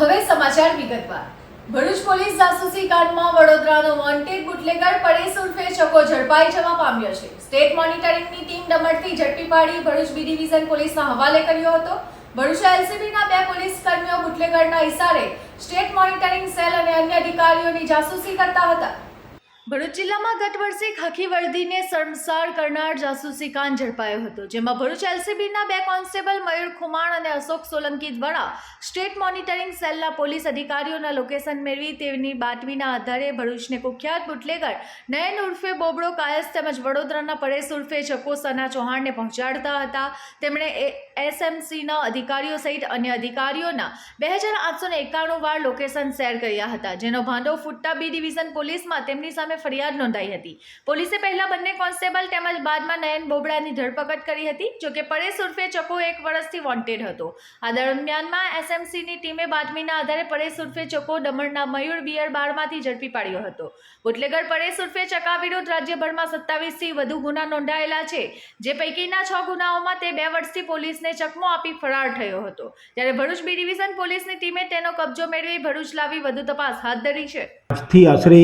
હવે સમાચાર વિગતવાર. ભરૂચ પોલીસ જાસૂસી કાંડમાં વડોદરાનો વોન્ટેડ બુટલેગર પરેશ ઉર્ફે ચકો ઝડપાઈ જવા પામ્યો છે. સ્ટેટ મોનિટરિંગની ટીમ દમણથી ઝડપી પાડી ભરૂચ બી ડિવિઝન પોલીસના હવાલે કર્યો હતો. ભરૂચ એલસીબીના બે પોલીસ કર્મીઓ બુટલેગરના ઇશારે સ્ટેટ મોનિટરિંગ સેલ અને અન્ય અધિકારીઓની જાસૂસી કરતા હતા. ભરૂચ જિલ્લામાં ગત વર્ષે ખાખી વર્દીને શરમસાર કરનાર જાસૂસી કાંડ ઝડપાયો હતો, જેમાં ભરૂચ એલસીબીના બે કોન્સ્ટેબલ મયુર ખુમાણ અને અશોક સોલંકી દ્વારા સ્ટેટ મોનિટરિંગ સેલના પોલીસ અધિકારીઓના લોકેશન મેળવી તેની બાતમીના આધારે ભરૂચને કુખ્યાત બુટલેગર નયન ઉર્ફે બોબડો કાયસ તેમજ વડોદરાના પરેશ ઉર્ફે ચકો સના ચૌહાણને પહોંચાડતા હતા. તેમણે એસએમસીના અધિકારીઓ સહિત અન્ય અધિકારીઓના બે હજાર આઠસો એકાણું વાર લોકેશન શેર કર્યા હતા, જેનો ભાંડો ફૂટતા બી ડિવિઝન પોલીસમાં તેમની સામે ફરિયાદ નોંધાઈ હતી. પોલીસે પહેલા બંને કોન્સ્ટેબલ તેમજ બાદમાં નયન બોબડાની ધરપકડ કરી હતી જોકે પરેશ ઉર્ફે ચકો એક વર્ષથી વોન્ટેડ હતો. આ દરમિયાનમાં એસએમસીની ટીમે બાતમીના આધારે પરેશ ઉર્ફે ચકો દમણના મયુર બિયર બારમાંથી ઝડપી પાડ્યો હતો. બુટલેગર પરેશ ઉર્ફે ચકા વિરુદ્ધ રાજ્યભરમાં સત્તાવીસથી વધુ ગુના નોંધાયેલા છે, જે પૈકીના છ ગુનાઓમાં તે બે વર્ષથી પોલીસને ચકમો આપી ફરાર થયો હતો. ત્યારે ભરૂચ બી ડિવિઝન પોલીસની ટીમે તેનો કબજો મેળવી ભરૂચ લાવી વધુ તપાસ હાથ ધરી છે. આશરે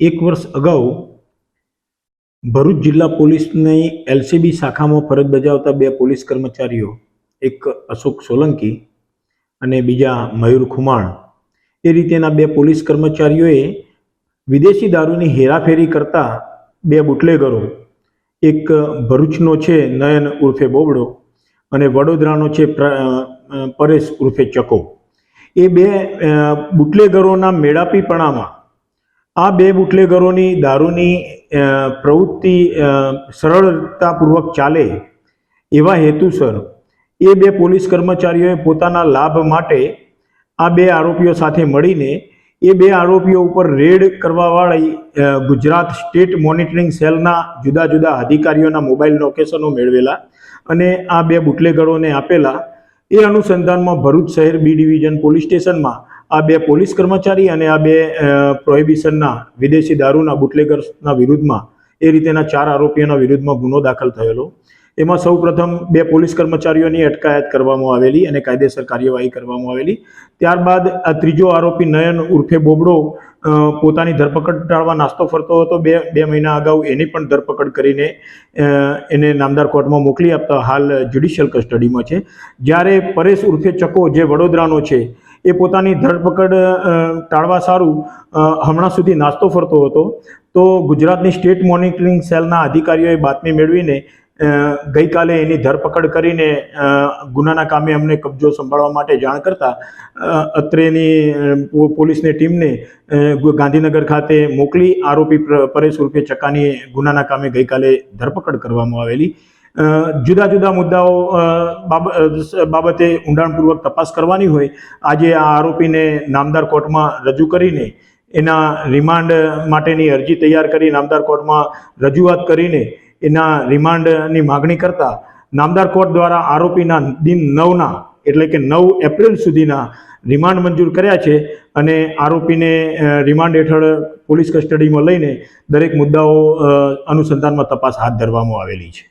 એક વર્ષ અગાઉ ભરૂચ જિલ્લા પોલીસની એલસીબી શાખામાં ફરજ બજાવતા બે પોલીસ કર્મચારીઓ, એક અશોક સોલંકી અને બીજા મયુર ખુમાણ, એ રીતેના બે પોલીસ કર્મચારીઓએ વિદેશી દારૂની હેરાફેરી કરતા બે બુટલેગરો, એક ભરૂચનો છે નયન ઉર્ફે બોબડો અને વડોદરાનો છે પરેશ ઉર્ફે ચકો. એ બે બુટલેગરોના મેળાપીપણામાં આ બે બુટલેગરોની દારૂની પ્રવૃત્તિ સરળતાપૂર્વક ચાલે એવા હેતુસર એ બે પોલીસ કર્મચારીઓએ પોતાના લાભ માટે આ બે આરોપીઓ સાથે મળીને એ બે આરોપીઓ ઉપર રેડ કરવાવાળી ગુજરાત સ્ટેટ મોનિટરિંગ સેલના જુદા જુદા અધિકારીઓના મોબાઈલ લોકેશનો મેળવેલા અને આ બે બુટલેગરોને આપેલા. એ અનુસંધાનમાં ભરૂચ શહેર બી ડિવિઝન પોલીસ સ્ટેશનમાં આ બે પોલીસ કર્મચારી અને આ બે પ્રોહિબિશનના વિદેશી દારૂના બુટલેગર્સના વિરુદ્ધમાં એ રીતેના ચાર આરોપીઓના વિરુદ્ધમાં ગુનો દાખલ થયેલો. એમાં સૌ પ્રથમ બે પોલીસ કર્મચારીઓની અટકાયત કરવામાં આવેલી અને કાયદેસર કાર્યવાહી કરવામાં આવેલી. ત્યારબાદ આ ત્રીજો આરોપી નયન ઉર્ફે બોબડો પોતાની ધરપકડ ટાળવા નાસ્તો ફરતો હતો. બે બે મહિના અગાઉ એની પણ ધરપકડ કરીને એને નામદાર કોર્ટમાં મોકલી આપતા હાલ જ્યુડિશિયલ કસ્ટડીમાં છે. જ્યારે પરેશ ઉર્ફે ચકો જે વડોદરાનો છે એ પોતાની ધરપકડ ટાળવા સારું હમણાં સુધી નાસ્તો ફરતો હતો. તો ગુજરાતની સ્ટેટ મોનિટરિંગ સેલના અધિકારીઓએ બાતમી મેળવીને ગઈકાલે એની ધરપકડ કરીને ગુનાના કામે અમને કબજો સંભાળવા માટે જાણ કરતા અત્રેની પોલીસની ટીમને ગાંધીનગર ખાતે મોકલી આરોપી પ્ર- પરેશ ઉર્ફે ચકાની ગુનાના કામે ગઈકાલે ધરપકડ કરવામાં આવેલી. જુદા જુદા મુદ્દાઓ બાબતે ઊંડાણપૂર્વક તપાસ કરવાની હોય, આજે આ આરોપીને નામદાર કોર્ટમાં રજૂ કરીને, એના રિમાન્ડ માટેની અરજી તૈયાર કરી, નામદાર કોર્ટમાં રજૂઆત કરીને, એના રિમાન્ડની માગણી કરતા, નામદાર કોર્ટ દ્વારા આરોપીના દિન નવના, એટલે કે નવ એપ્રિલ સુધીના રિમાન્ડ મંજૂર કર્યા છે અને આરોપીને રિમાન્ડ હેઠળ પોલીસ કસ્ટડીમાં લઈને દરેક મુદ્દાઓ અનુસંધાનમાં તપાસ હાથ ધરવામાં આવેલી છે.